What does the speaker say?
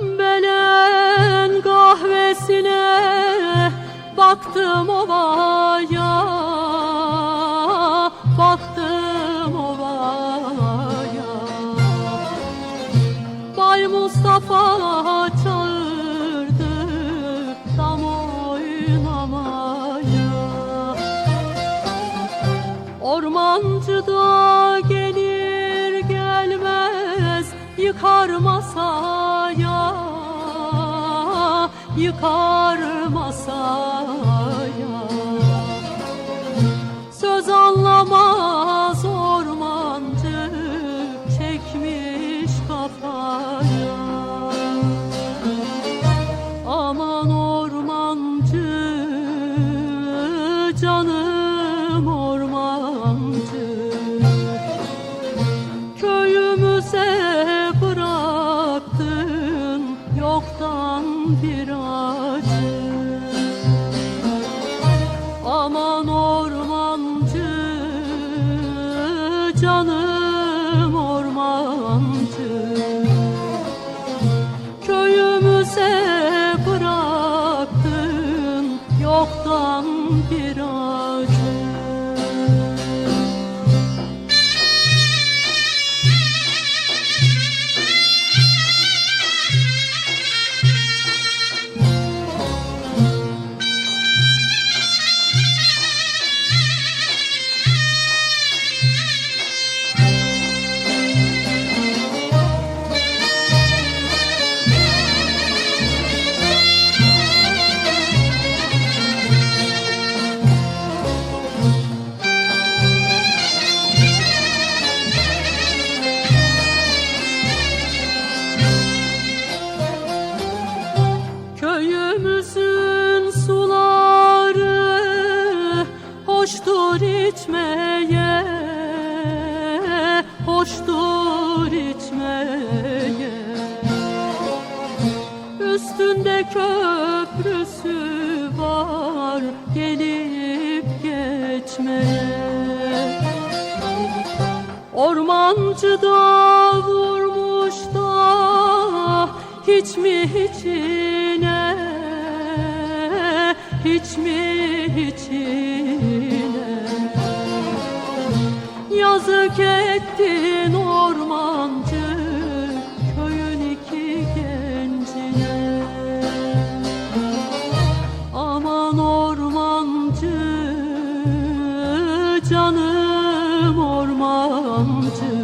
Cümbelen kahvesine baktım ovaya Baktım ovaya Bay Mustafa çağırdı tam oynamaya. Ormancıda you call. Canım ormancı Köyümüze bıraktın yoktan bir hoştur içmeye, hoştur içmeye. Üstünde köprüsü var gelip geçmeye. Ormancı da vurmuş da hiç mi içine hiç mi içine Yazık ettin ormancı köyün iki gencine. Aman ormancı canım ormancı